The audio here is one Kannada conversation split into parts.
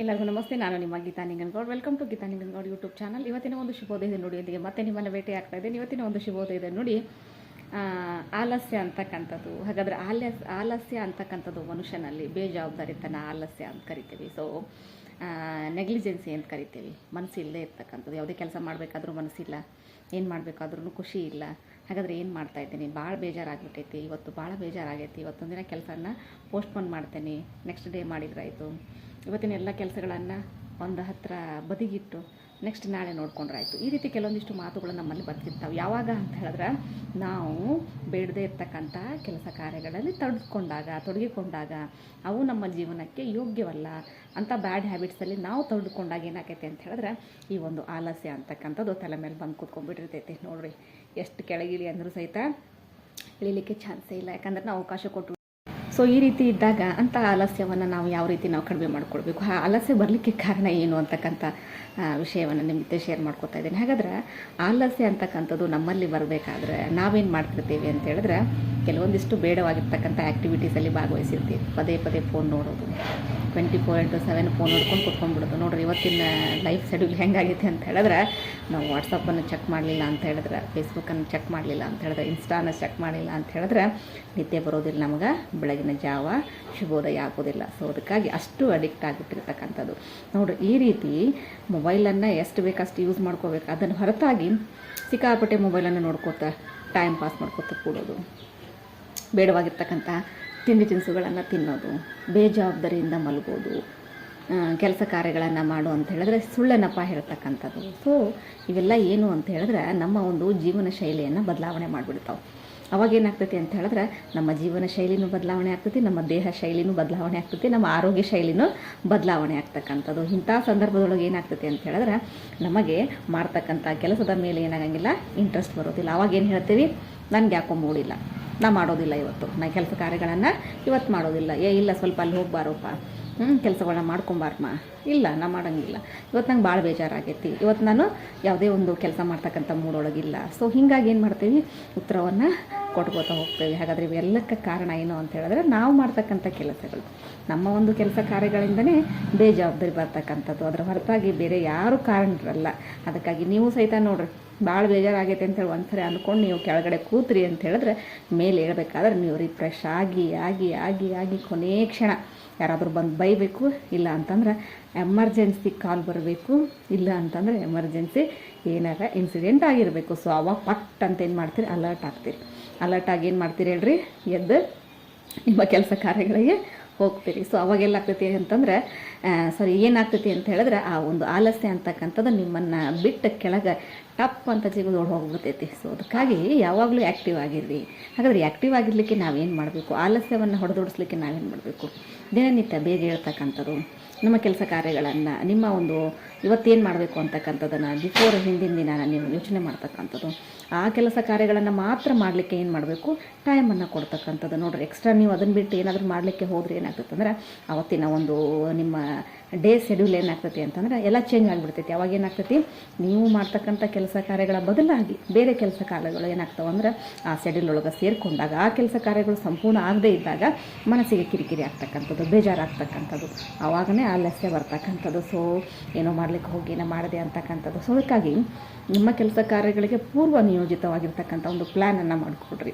ಎಲ್ಲರಿಗೂ ನಮಸ್ತೆ, ನಾನು ನಿಮ್ಮ Geeta Ningangoud. Welcome to Geeta Ningangoud YouTube channel ಇವತ್ತಿನ ಒಂದು ಶುಭೋದಯದ ನುಡಿಯೊಂದಿಗೆ ಮತ್ತೆ ನಿಮ್ಮನ್ನು ಭೇಟಿ ಆಗ್ತಾ ಇದ್ದೇನೆ. ಇವತ್ತಿನ ಒಂದು ಶುಭೋದಯದ ನುಡಿ ಆಲಸ್ಯ ಅಂತಕ್ಕಂಥದ್ದು. ಹಾಗಾದರೆ ಆಲ್ಯ, ಆಲಸ್ಯ ಅಂತಕ್ಕಂಥದ್ದು ಮನುಷ್ಯನಲ್ಲಿ ಬೇಜವಾಬ್ದಾರಿತನ ಆಲಸ್ಯ ಅಂತ ಕರಿತೀವಿ. ಸೊ ನೆಗ್ಲಿಜೆನ್ಸಿ ಅಂತ ಕರಿತೀವಿ? ಮನಸ್ಸಿಲ್ಲದೆ ಇರ್ತಕ್ಕಂಥದ್ದು. ಯಾವುದೇ ಕೆಲಸ ಮಾಡಬೇಕಾದ್ರೂ ಮನಸ್ಸಿಲ್ಲ. ಏನು ಮಾಡಬೇಕಾದ್ರೂ ಖುಷಿ ಇಲ್ಲ. ಹಾಗಾದರೆ ಏನು ಮಾಡ್ತಾ ಇದ್ದೀನಿ? ಭಾಳ ಬೇಜಾರಾಗ್ಬಿಟ್ಟೈತಿ. ಇವತ್ತು ಭಾಳ ಬೇಜಾರಾಗೈತಿ. ಇವತ್ತೊಂದಿನ ದಿನ ಕೆಲಸನ ಪೋಸ್ಟ್ಪೋನ್ ಮಾಡ್ತೇನೆ. ನೆಕ್ಸ್ಟ್ ಡೇ ಮಾಡಿದ್ರಾಯಿತು ಇವತ್ತಿನ ಎಲ್ಲ ಕೆಲಸಗಳನ್ನು ಒಂದು ಹತ್ತಿರ ಬದಿಗಿಟ್ಟು ನೆಕ್ಸ್ಟ್ ನಾಳೆ ನೋಡ್ಕೊಂಡ್ರಾಯ್ತು. ಈ ರೀತಿ ಕೆಲವೊಂದಿಷ್ಟು ಮಾತುಗಳು ನಮ್ಮಲ್ಲಿ ಬರ್ತಿರ್ತಾವೆ. ಯಾವಾಗ ಅಂತ ಹೇಳಿದ್ರೆ, ನಾವು ಬೇಡದೇ ಇರ್ತಕ್ಕಂಥ ಕೆಲಸ ಕಾರ್ಯಗಳಲ್ಲಿ ತೊಡಗಿಕೊಂಡಾಗ ತೊಡಗಿಕೊಂಡಾಗ ಅವು ನಮ್ಮ ಜೀವನಕ್ಕೆ ಯೋಗ್ಯವಲ್ಲ ಅಂತ ಬ್ಯಾಡ್ ಹ್ಯಾಬಿಟ್ಸಲ್ಲಿ ನಾವು ತೊಡಗಿಕೊಂಡಾಗ ಏನಾಕೈತೆ ಅಂತ ಹೇಳಿದ್ರೆ, ಈ ಒಂದು ಆಲಸ್ಯ ಅಂತಕ್ಕಂಥದ್ದು ತಲೆ ಮೇಲೆ ಬಂದು ಕೂತ್ಕೊಂಡ್ಬಿಟ್ಟಿರ್ತೈತಿ ನೋಡ್ರಿ. ಎಷ್ಟು ಕೆಳಗಿಳಿ ಅಂದರೂ ಸಹಿತ ಇಳಿಲಿಕ್ಕೆ ಚಾನ್ಸೇ ಇಲ್ಲ. ಯಾಕಂದ್ರೆ ನಾವು ಅವಕಾಶ ಕೊಟ್ಟು ಸೊ ಈ ರೀತಿ ಇದ್ದಾಗ ಅಂಥ ಆಲಸ್ಯವನ್ನು ನಾವು ಯಾವ ರೀತಿ ನಾವು ಕಡಿಮೆ ಮಾಡ್ಕೊಳ್ಬೇಕು? ಆ ಆಲಸ್ಯ ಬರಲಿಕ್ಕೆ ಕಾರಣ ಏನು ಅಂತಕ್ಕಂಥ ವಿಷಯವನ್ನು ನಿಮ್ಮ ಜೊತೆ ಶೇರ್ ಮಾಡ್ಕೊತಾ ಇದ್ದೀನಿ. ಹಾಗಾದ್ರೆ ಆಲಸ್ಯ ಅಂತಕ್ಕಂಥದ್ದು ನಮ್ಮಲ್ಲಿ ಬರಬೇಕಾದ್ರೆ ನಾವೇನು ಮಾಡ್ತಿರ್ತೀವಿ ಅಂತ ಹೇಳಿದ್ರೆ ಕೆಲವೊಂದಿಷ್ಟು ಬೇಡವಾಗಿರ್ತಕ್ಕಂಥ ಆ್ಯಕ್ಟಿವಿಟೀಸಲ್ಲಿ ಭಾಗವಹಿಸಿರ್ತೀವಿ. ಪದೇ ಪದೇ ಫೋನ್ ನೋಡೋದು twenty four into seven phone ನೋಡ್ಕೊಂಡು ಕುತ್ಕೊಂಡ್ಬಿಡೋದು. ನೋಡ್ರಿ, ಇವತ್ತಿನ ಲೈಫ್ ಶೆಡ್ಯೂಲ್ ಹೆಂಗಾಗೈತೆ ಅಂತ ಹೇಳಿದ್ರೆ ನಾವು ವಾಟ್ಸಪ್ಪನ್ನು ಚೆಕ್ ಮಾಡಲಿಲ್ಲ ಅಂತ ಹೇಳಿದ್ರೆ ಫೇಸ್ಬುಕ್ಕನ್ನು ಚೆಕ್ ಮಾಡಲಿಲ್ಲ ಅಂತ ಹೇಳಿದ್ರೆ ಇನ್ಸ್ಟಾನ ಚೆಕ್ ಮಾಡಲಿಲ್ಲ ಅಂತ ಹೇಳಿದ್ರೆ ನಿದ್ದೆ ಬರೋದಿಲ್ಲ ನಮಗೆ ಬೆಳಗಿನ ಜಾವ ಶುಭೋದಯ ಆಗೋದಿಲ್ಲ. ಸೊ ಅದಕ್ಕಾಗಿ ಅಷ್ಟು ಅಡಿಕ್ಟ್ ಆಗಿಬಿಟ್ಟಿರ್ತಕ್ಕಂಥದ್ದು. ನೋಡ್ರಿ, ಈ ರೀತಿ ಮೊಬೈಲನ್ನು ಎಷ್ಟು ಬೇಕಷ್ಟು ಯೂಸ್ ಮಾಡ್ಕೋಬೇಕು? ಅದನ್ನು ಹೊರತಾಗಿ ಸಿಕ್ಕಾಪಟ್ಟೆ ಮೊಬೈಲನ್ನು ನೋಡ್ಕೋತ ಟೈಮ್ ಪಾಸ್ ಮಾಡ್ಕೋತ ಕೂಡೋದು. ಬೇಡವಾಗಿರ್ತಕ್ಕಂಥ ತಿಂಡಿ ತಿನಿಸುಗಳನ್ನು ತಿನ್ನೋದು. ಬೇಜವಾಬ್ದಾರಿಯಿಂದ ಮಲಗೋದು. ಕೆಲಸ ಕಾರ್ಯಗಳನ್ನು ಮಾಡು ಅಂತ ಹೇಳಿದ್ರೆ ಸುಳ್ಳನಪ್ಪ ಹೇಳ್ತಕ್ಕಂಥದ್ದು. ಸೊ ಇವೆಲ್ಲ ಏನು ಅಂತ ಹೇಳಿದ್ರೆ ನಮ್ಮ ಒಂದು ಜೀವನ ಶೈಲಿಯನ್ನು ಬದಲಾವಣೆ ಮಾಡಿಬಿಡ್ತಾವೆ. ಅವಾಗ ಏನಾಗ್ತೈತಿ ಅಂತ ಹೇಳಿದ್ರೆ, ನಮ್ಮ ಜೀವನ ಶೈಲಿನೂ ಬದಲಾವಣೆ ಆಗ್ತೈತಿ, ನಮ್ಮ ದೇಹ ಶೈಲಿನೂ ಬದಲಾವಣೆ ಆಗ್ತೈತಿ, ನಮ್ಮ ಆರೋಗ್ಯ ಶೈಲಿನೂ ಬದಲಾವಣೆ ಆಗ್ತಕ್ಕಂಥದ್ದು. ಇಂಥ ಸಂದರ್ಭದೊಳಗೆ ಏನಾಗ್ತೈತಿ ಅಂತ ಹೇಳಿದ್ರೆ, ನಮಗೆ ಮಾಡ್ತಕ್ಕಂಥ ಕೆಲಸದ ಮೇಲೆ ಏನಾಗಂಗಿಲ್ಲ ಇಂಟ್ರೆಸ್ಟ್ ಬರೋದಿಲ್ಲ. ಅವಾಗ ಏನು ಹೇಳ್ತೀವಿ? ನನಗೆ ಯಾಕೋ ಮೂಡಿಲ್ಲ. ನಾ ಮಾಡೋದಿಲ್ಲ ಇವತ್ತು. ನಾ ಕೆಲಸ ಕಾರ್ಯಗಳನ್ನು ಇವತ್ತು ಮಾಡೋದಿಲ್ಲ. ಏ, ಇಲ್ಲ, ಸ್ವಲ್ಪ ಅಲ್ಲಿ ಹೋಗ್ಬಾರಪ್ಪ. ಹ್ಞೂ ಕೆಲಸಗಳನ್ನ ಮಾಡ್ಕೊಂಬಾರಮ್ಮ ಇಲ್ಲ, ನಾ ಮಾಡೋಂಗಿಲ್ಲ. ಇವತ್ತು ನಂಗೆ ಭಾಳ ಬೇಜಾರಾಗೈತಿ. ಇವತ್ತು ನಾನು ಯಾವುದೇ ಒಂದು ಕೆಲಸ ಮಾಡ್ತಕ್ಕಂಥ ಮೂಡೊಳಗಿಲ್ಲ. ಸೊ ಹೀಗಾಗಿ ಏನು ಮಾಡ್ತೀವಿ? ಉತ್ತರವನ್ನು ಕೊಟ್ಕೋತಾ ಹೋಗ್ತೇವೆ. ಹಾಗಾದರೆ ಇವೆಲ್ಲಕ್ಕೆ ಕಾರಣ ಏನು ಅಂತ ಹೇಳಿದ್ರೆ ನಾವು ಮಾಡ್ತಕ್ಕಂಥ ಕೆಲಸಗಳು. ನಮ್ಮ ಒಂದು ಕೆಲಸ ಕಾರ್ಯಗಳಿಂದನೇ ಬೇಜವಾಬ್ದಾರಿ ಬರ್ತಕ್ಕಂಥದ್ದು. ಅದರ ಹೊರತಾಗಿ ಬೇರೆ ಯಾರೂ ಕಾರಣರಲ್ಲ. ಅದಕ್ಕಾಗಿ ನೀವು ಸಹಿತ ನೋಡ್ರಿ. ಭಾಳ ಬೇಜಾರಾಗೈತೆ ಅಂತೇಳಿ ಒಂದ್ಸರಿ ಅಂದ್ಕೊಂಡು ನೀವು ಕೆಳಗಡೆ ಕೂತ್ರಿ ಅಂತ ಹೇಳಿದ್ರೆ ಮೇಲೆ ಹೇಳ್ಬೇಕಾದ್ರೆ ನೀವು ರಿಫ್ರೆಶ್ ಆಗಿ ಆಗಿ ಆಗಿ ಆಗಿ ಕೊನೆ ಕ್ಷಣ. ಯಾರಾದರೂ ಬಂದು ಬೈಬೇಕು, ಇಲ್ಲ ಅಂತಂದ್ರೆ ಎಮರ್ಜೆನ್ಸಿ ಕಾಲ್ ಬರಬೇಕು, ಇಲ್ಲ ಅಂತಂದರೆ ಎಮರ್ಜೆನ್ಸಿ ಏನಾರ ಇನ್ಸಿಡೆಂಟ್ ಆಗಿರಬೇಕು. ಸೊ ಅವಾಗ ಪಟ್ ಅಂತ ಏನು ಮಾಡ್ತೀರಿ? ಅಲರ್ಟ್ ಆಗ್ತೀರಿ ಅಲರ್ಟ್ ಆಗಿ ಏನು ಮಾಡ್ತೀರಿ ಹೇಳ್ರಿ? ಎದ್ದು ನಿಮ್ಮ ಕೆಲಸ ಕಾರ್ಯಗಳಿಗೆ ಹೋಗ್ತೀರಿ. ಸೊ ಅವಾಗೆಲ್ಲ ಆಗ್ತೈತಿ ಅಂತಂದ್ರೆ ಸಾರಿ ಏನಾಗ್ತೈತಿ ಅಂತ ಹೇಳಿದ್ರೆ ಆ ಒಂದು ಆಲಸ್ಯ ಅಂತಕ್ಕಂಥದ್ದು ನಿಮ್ಮನ್ನು ಬಿಟ್ಟು ಕೆಳಗೆ ಟಪ್ ಅಂತ ಜಿಗಿದೋಡಿ ಹೋಗ್ಬಿಡ್ತೈತಿ. ಸೊ ಅದಕ್ಕಾಗಿ ಯಾವಾಗಲೂ ಆ್ಯಕ್ಟಿವ್ ಆಗಿರ್ರಿ. ಹಾಗಾದ್ರೆ ಆ್ಯಕ್ಟಿವ್ ಆಗಿರಲಿಕ್ಕೆ ನಾವೇನು ಮಾಡಬೇಕು? ಆಲಸ್ಯವನ್ನು ಹೊಡೆದೋಡಿಸ್ಲಿಕ್ಕೆ ನಾವೇನು ಮಾಡಬೇಕು? ದಿನನಿತ್ಯ ಬೇಗ ಹೇಳ್ತಕ್ಕಂಥದ್ದು ನಮ್ಮ ಕೆಲಸ ಕಾರ್ಯಗಳನ್ನು, ನಿಮ್ಮ ಒಂದು ಇವತ್ತೇನು ಮಾಡಬೇಕು ಅಂತಕ್ಕಂಥದ್ದನ್ನು ಬಿಫೋರ್ ಹಿಂದಿನ ದಿನ ನೀವು ಯೋಚನೆ ಮಾಡ್ತಕ್ಕಂಥದ್ದು. ಆ ಕೆಲಸ ಕಾರ್ಯಗಳನ್ನು ಮಾತ್ರ ಮಾಡಲಿಕ್ಕೆ ಏನು ಮಾಡಬೇಕು? ಟೈಮನ್ನು ಕೊಡ್ತಕ್ಕಂಥದ್ದು. ನೋಡ್ರಿ ಎಕ್ಸ್ಟ್ರಾ ನೀವು ಅದನ್ನು ಬಿಟ್ಟು ಏನಾದರೂ ಮಾಡಲಿಕ್ಕೆ ಹೋದರೆ ಏನಾಗ್ತದೆ ಅಂದ್ರೆ, ಅವತ್ತಿನ ಒಂದು ನಿಮ್ಮ ಡೇ ಶೆಡ್ಯೂಲ್ ಏನಾಗ್ತೈತಿ ಅಂತಂದ್ರೆ, ಎಲ್ಲ ಚೇಂಜ್ ಆಗಿಬಿಡ್ತೈತಿ. ಅವಾಗ ಏನಾಗ್ತೈತಿ? ನೀವು ಮಾಡ್ತಕ್ಕಂಥ ಕೆಲಸ ಕಾರ್ಯಗಳ ಬದಲಾಗಿ ಬೇರೆ ಕೆಲಸ ಕಾರ್ಯಗಳು ಏನಾಗ್ತಾವೆ ಅಂದ್ರೆ ಆ ಶೆಡ್ಯೂಲ್ ಒಳಗೆ ಸೇರಿಕೊಂಡಾಗ ಆ ಕೆಲಸ ಕಾರ್ಯಗಳು ಸಂಪೂರ್ಣ ಆಗದೇ ಇದ್ದಾಗ ಮನಸ್ಸಿಗೆ ಕಿರಿಕಿರಿ ಆಗ್ತಕ್ಕಂಥದ್ದು, ಬೇಜಾರಾಗ್ತಕ್ಕಂಥದ್ದು. ಆವಾಗನೇ ಆಲಸ್ಯ ಬರ್ತಕ್ಕಂಥದ್ದು, ಸೊ, ಏನೋ ಮಾಡ್ಲಿಕ್ಕೆ ಹೋಗಿ, ಏನೋ ಮಾಡಿದೆ ಅಂತಕ್ಕಂಥದ್ದು. ಸೊ ಅದಕ್ಕಾಗಿ ನಿಮ್ಮ ಕೆಲಸ ಕಾರ್ಯಗಳಿಗೆ ಪೂರ್ವ ನಿಯೋಜಿತವಾಗಿರ್ತಕ್ಕಂಥ ಒಂದು ಪ್ಲ್ಯಾನನ್ನು ಮಾಡಿಕೊಡ್ರಿ.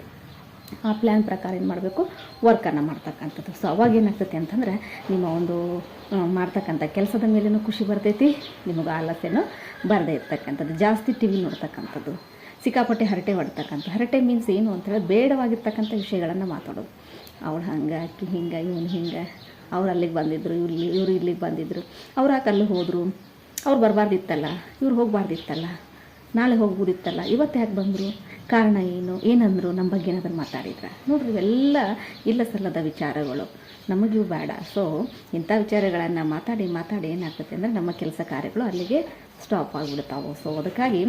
ಆ ಪ್ಲ್ಯಾನ್ ಪ್ರಕಾರ ಏನು ಮಾಡಬೇಕು? ವರ್ಕನ್ನು ಮಾಡ್ತಕ್ಕಂಥದ್ದು. ಸೊ ಅವಾಗ ಏನಾಗ್ತೈತಿ ಅಂತಂದರೆ, ನಿಮ್ಮ ಒಂದು ಮಾಡ್ತಕ್ಕಂಥ ಕೆಲಸದ ಮೇಲೇನೂ ಖುಷಿ ಬರ್ತೈತಿ, ನಿಮಗೆ ಆಲಸ್ಯನೂ ಬರದೇ ಇರ್ತಕ್ಕಂಥದ್ದು. ಜಾಸ್ತಿ ಟಿ ವಿ ನೋಡ್ತಕ್ಕಂಥದ್ದು, ಸಿಕ್ಕಾಪಟ್ಟೆ ಹರಟೆ ಹೊಡ್ತಕ್ಕಂಥ, ಹರಟೆ ಮೀನ್ಸ್ ಏನು ಅಂತೇಳಿ ಬೇಡವಾಗಿರ್ತಕ್ಕಂಥ ವಿಷಯಗಳನ್ನು ಮಾತಾಡೋದು. ಅವಳು ಹಂಗೆ, ಅಕ್ಕಿ ಹಿಂಗೆ, ಇವನು ಹಿಂಗೆ, ಅವ್ರು ಅಲ್ಲಿಗೆ ಬಂದಿದ್ರು, ಇವ್ರು ಇವ್ರು ಇಲ್ಲಿಗೆ ಬಂದಿದ್ರು, ಅವ್ರು ಯಾಕೆ ಅಲ್ಲಿ ಹೋದರು, ಅವ್ರು ಬರಬಾರ್ದಿತ್ತಲ್ಲ, ಇವ್ರು ಹೋಗಬಾರ್ದಿತ್ತಲ್ಲ ನಾಳೆ ಹೋಗ್ಬೋದಿತ್ತಲ್ಲ, ಇವತ್ತು ಯಾಕೆ ಬಂದರು? ಕಾರಣ ಏನು? ಏನಂದರು? ನಮ್ಮ ಬಗ್ಗೆ ಏನಾದರೂ ಮಾತಾಡಿದ್ರ? ನೋಡ್ರಿ, ಇವೆಲ್ಲ ಇಲ್ಲ ಸಲ್ಲದ ವಿಚಾರಗಳು. ನಮಗೂ ಬೇಡ. ಸೊ ಇಂಥ ವಿಚಾರಗಳನ್ನು ಮಾತಾಡಿ ಮಾತಾಡಿ ಏನಾಗ್ತದೆ ಅಂದರೆ ನಮ್ಮ ಕೆಲಸ ಕಾರ್ಯಗಳು ಅಲ್ಲಿಗೆ ಸ್ಟಾಪ್ ಆಗಿಬಿಡ್ತಾವೆ. ಸೊ ಅದಕ್ಕಾಗಿ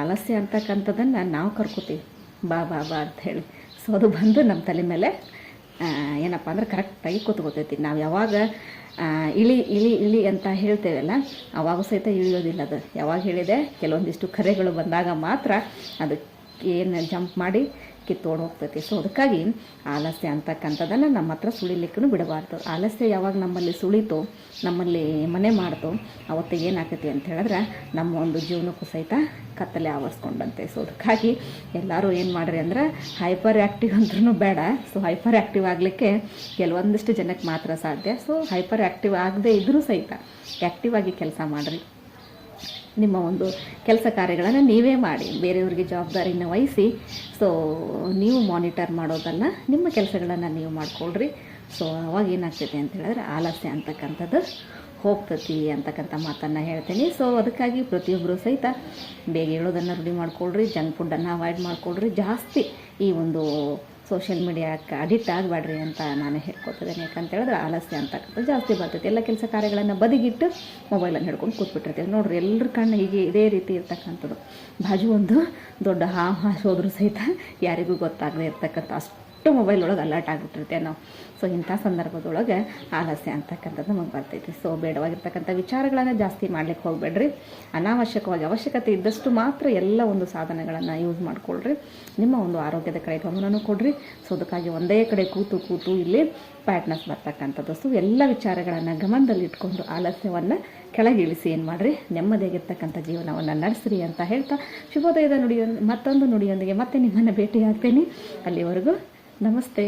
ಆಲಸ್ಯ ಅಂತಕ್ಕಂಥದ್ದನ್ನು ನಾವು ಕರ್ಕೋತೀವಿ. ಬಾ ಬಾ ಬಾ ಅಂತ ಹೇಳಿ. ಸೊ ಅದು ಬಂದು ನಮ್ಮ ತಲೆ ಮೇಲೆ ಏನಪ್ಪ ಅಂದ್ರೆ ಕರೆಕ್ಟಾಗಿ ಕೂತ್ಕೋತೈತಿ. ನಾವು ಯಾವಾಗ ಇಳಿ ಇಳಿ ಇಳಿ ಅಂತ ಹೇಳ್ತೇವಲ್ಲ, ಅವಾಗ ಸಹಿತ ಇಳಿಯೋದಿಲ್ಲ ಅದು. ಯಾವಾಗ ಹೇಳಿದೆ, ಕೆಲವೊಂದಿಷ್ಟು ಕರೆಗಳು ಬಂದಾಗ ಮಾತ್ರ ಅದಕ್ಕೆ ಏನು ಜಂಪ್ ಮಾಡಿ ಕಿತ್ತೋಡ್ ಹೋಗ್ತೈತಿ. ಸೊ ಅದಕ್ಕಾಗಿ ಆಲಸ್ಯ ಅಂತಕ್ಕಂಥದ್ದನ್ನು ನಮ್ಮ ಹತ್ರ ಸುಳಿಲಿಕ್ಕೂ ಬಿಡಬಾರ್ದು. ಆಲಸ್ಯ ಯಾವಾಗ ನಮ್ಮಲ್ಲಿ ಸುಳಿತೋ, ನಮ್ಮಲ್ಲಿ ಮನೆ ಮಾಡ್ತೋ, ಅವತ್ತು ಏನಾಗ್ತೈತಿ ಅಂತ ಹೇಳಿದ್ರೆ ನಮ್ಮ ಒಂದು ಜೀವನಕ್ಕೂ ಸಹಿತ ಕತ್ತಲೆ ಆವರಿಸ್ಕೊಂಡಂತೆ. ಸೊ ಅದಕ್ಕಾಗಿ ಎಲ್ಲರೂ ಏನು ಮಾಡ್ರಿ ಅಂದ್ರೆ ಹೈಪರ್ ಆ್ಯಕ್ಟಿವ್ ಅಂದ್ರೂ ಬೇಡ. ಸೊ ಹೈಪರ್ ಆ್ಯಕ್ಟಿವ್ ಆಗಲಿಕ್ಕೆ ಕೆಲವೊಂದಿಷ್ಟು ಜನಕ್ಕೆ ಮಾತ್ರ ಸಾಧ್ಯ. ಸೊ ಹೈಪರ್ ಆ್ಯಕ್ಟಿವ್ ಆಗದೆ ಇದ್ರೂ ಸಹಿತ ಆ್ಯಕ್ಟಿವ್ ಆಗಿ ಕೆಲಸ ಮಾಡಿರಿ. ನಿಮ್ಮ ಒಂದು ಕೆಲಸ ಕಾರ್ಯಗಳನ್ನು ನೀವೇ ಮಾಡಿ, ಬೇರೆಯವ್ರಿಗೆ ಜವಾಬ್ದಾರಿನ ವಹಿಸಿ. ಸೊ ನೀವು ಮಾನಿಟರ್ ಮಾಡೋದನ್ನು, ನಿಮ್ಮ ಕೆಲಸಗಳನ್ನು ನೀವು ಮಾಡಿಕೊಳ್ಳ್ರಿ ಸೊ ಅವಾಗ ಏನಾಗ್ತೈತೆ ಅಂತ ಹೇಳಿದ್ರೆ ಆಲಸ್ಯ ಅಂತಕ್ಕಂಥದ್ದು ಹೋಗ್ತತಿ ಅಂತಕ್ಕಂಥ ಮಾತನ್ನು ಹೇಳ್ತೀನಿ. ಸೊ ಅದಕ್ಕಾಗಿ ಪ್ರತಿಯೊಬ್ಬರು ಸಹಿತ ಬೇಗ ಹೇಳೋದನ್ನು ರೂಢಿ ಮಾಡ್ಕೊಳ್ರಿ ಜಂಕ್ ಫುಡ್ಡನ್ನು ಅವಾಯ್ಡ್ ಮಾಡ್ಕೊಳ್ರಿ. ಜಾಸ್ತಿ ಈ ಒಂದು ಸೋಷಿಯಲ್ ಮೀಡಿಯಾಕ್ಕೆ ಅಡಿಕ್ಟ್ ಆಗಬೇಡ್ರಿ ಅಂತ ನಾನು ಹೇಳ್ಕೊತಿದ್ದೇನೆ. ಯಾಕಂತ ಹೇಳಿದ್ರೆ ಆಲಸ್ಯ ಅಂತಕ್ಕಂಥದ್ದು ಜಾಸ್ತಿ ಬರ್ತೈತೆ. ಎಲ್ಲ ಕೆಲಸ ಕಾರ್ಯಗಳನ್ನು ಬದಿಗಿಟ್ಟು ಮೊಬೈಲನ್ನು ಹಿಡ್ಕೊಂಡು ಕೂತ್ಬಿಟ್ಟಿರ್ತೀವಿ. ನೋಡ್ರಿ, ಎಲ್ಲರ ಕಣ್ಣು ಹೀಗೆ ಇದೇ ರೀತಿ ಇರ್ತಕ್ಕಂಥದ್ದು. ಬಾಜು ಒಂದು ದೊಡ್ಡ ಹಾವು ಹಾಸೋದ್ರೂ ಸಹಿತ ಯಾರಿಗೂ ಗೊತ್ತಾಗದೇ ಇರ್ತಕ್ಕಂಥ ಅಷ್ಟು ಮೊಬೈಲ್ ಒಳಗೆ ಅಲರ್ಟ್ ಆಗಿಬಿಟ್ಟಿರ್ತೇವೆ ನಾವು ಸೊ ಇಂಥ ಸಂದರ್ಭದೊಳಗೆ ಆಲಸ್ಯ ಅಂತಕ್ಕಂಥದ್ದು ನಮಗೆ ಬರ್ತೈತಿ. ಸೊ ಬೇಡವಾಗಿರ್ತಕ್ಕಂಥ ವಿಚಾರಗಳನ್ನು ಜಾಸ್ತಿ ಮಾಡ್ಲಿಕ್ಕೆ ಹೋಗಬೇಡ್ರಿ. ಅನಾವಶ್ಯಕವಾಗಿ ಅವಶ್ಯಕತೆ ಇದ್ದಷ್ಟು ಮಾತ್ರ ಎಲ್ಲ ಒಂದು ಸಾಧನಗಳನ್ನು ಯೂಸ್ ಮಾಡಿಕೊಳ್ಳ್ರಿ ನಿಮ್ಮ ಒಂದು ಆರೋಗ್ಯದ ಕಡೆ ಗಮನನೂ ಕೊಡ್ರಿ. ಸೊ ಅದಕ್ಕಾಗಿ ಒಂದೇ ಕಡೆ ಕೂತು ಕೂತು ಇಲ್ಲಿ ಪ್ಯಾಟ್ನೆಸ್ ಬರ್ತಕ್ಕಂಥದ್ದು. ಸೊ ಎಲ್ಲ ವಿಚಾರಗಳನ್ನು ಗಮನದಲ್ಲಿ ಇಟ್ಕೊಂಡು ಆಲಸ್ಯವನ್ನು ಕೆಳಗಿಳಿಸಿ ಏನು ಮಾಡಿರಿ? ನೆಮ್ಮದಿಯಾಗಿರ್ತಕ್ಕಂಥ ಜೀವನವನ್ನು ನಡೆಸ್ರಿ ಅಂತ ಹೇಳ್ತಾ ಶುಭೋದಯದ ನುಡಿಯೊ ಮತ್ತೊಂದು ನುಡಿಯೊಂದಿಗೆ ಮತ್ತೆ ನಿಮ್ಮನ್ನು ಭೇಟಿಯಾಗ್ತೇನೆ. ಅಲ್ಲಿವರೆಗೂ ನಮಸ್ತೆ